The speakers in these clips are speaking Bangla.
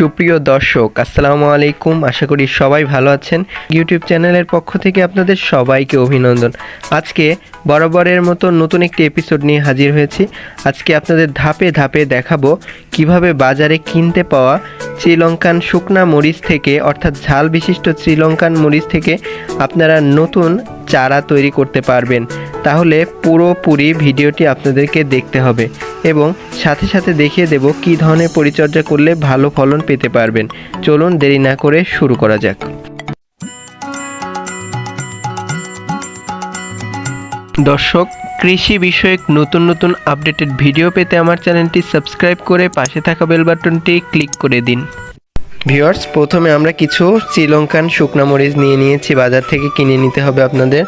সুপ্রিয় দর্শক, আসসালামু আলাইকুম। আশা করি সবাই ভালো আছেন। ইউটিউব চ্যানেলের পক্ষ থেকে আপনাদের সবাইকে অভিনন্দন। আজকে বরাবরের মতো নতুন একটি এপিসোড নিয়ে হাজির হয়েছি। আজকে আপনাদের ধাপে ধাপে দেখাবো কীভাবে বাজারে কিনতে পাওয়া শ্রীলঙ্কান শুকনা মরিচ থেকে, অর্থাৎ ঝাল বিশিষ্ট শ্রীলঙ্কান মরিচ থেকে আপনারা নতুন চারা তৈরি করতে পারবেন। তাহলে পুরোপুরি ভিডিওটি আপনাদেরকে দেখতে হবে এবং সাথে সাথে দেখিয়ে দেব কী ধরনের পরিচর্যা করলে ভালো ফলন পেতে পারবেন। চলুন দেরি না করে শুরু করা যাক। দর্শক, কৃষি বিষয়ক নতুন নতুন আপডেটেড ভিডিও পেতে আমার চ্যানেলটি সাবস্ক্রাইব করে পাশে থাকা বেল বাটনটি ক্লিক করে দিন। ভিউয়ার্স প্রথমে আমরা কিছু শ্রীলঙ্কান শুকনো মরিচ নিয়ে নিয়েছি, বাজার থেকে কিনে নিতে হবে আপনাদের।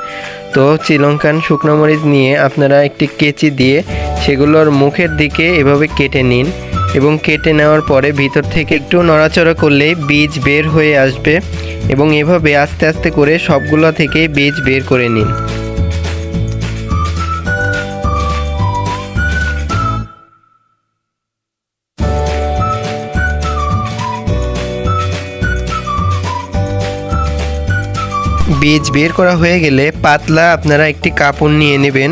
তো শ্রীলঙ্কান শুকনো মরিচ নিয়ে আপনারা একটি কেচি দিয়ে সেগুলোর মুখের দিকে এভাবে কেটে নিন এবং কেটে নেওয়ার পরে ভিতর থেকে একটু নড়াচড়া করলেই বীজ বের হয়ে আসবে এবং এভাবে আস্তে আস্তে করে সবগুলো থেকে বীজ বের করে নিন। বীজ বের করা হয়ে গেলে পাতলা আপনারা একটি কাপড় নিয়ে নেবেন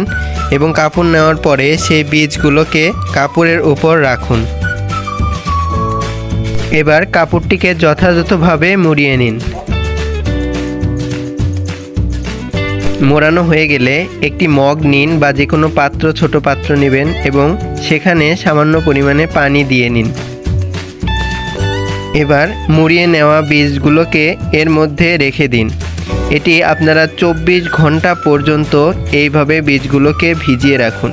এবং কাপড় নেওয়ার পরে সেই বীজগুলোকে কাপড়ের উপর রাখুন। এবার কাপড়টিকে যথাযথভাবে মুড়িয়ে নিন। মোড়ানো হয়ে গেলে একটি মগ নিন বা যে কোনো পাত্র, ছোট পাত্র নেবেন এবং সেখানে সামান্য পরিমাণে পানি দিয়ে নিন। এবার মুড়িয়ে নেওয়া বীজগুলোকে এর মধ্যে রেখে দিন। এটি আপনারা চব্বিশ ঘণ্টা পর্যন্ত এইভাবে বীজগুলোকে ভিজিয়ে রাখুন।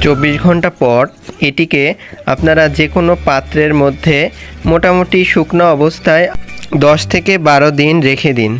চব্বিশ ঘণ্টা পর এটিকে আপনারা যে কোনো পাত্রের মধ্যে মোটামুটি শুকনো অবস্থায় দশ থেকে বারো দিন রেখে দিন।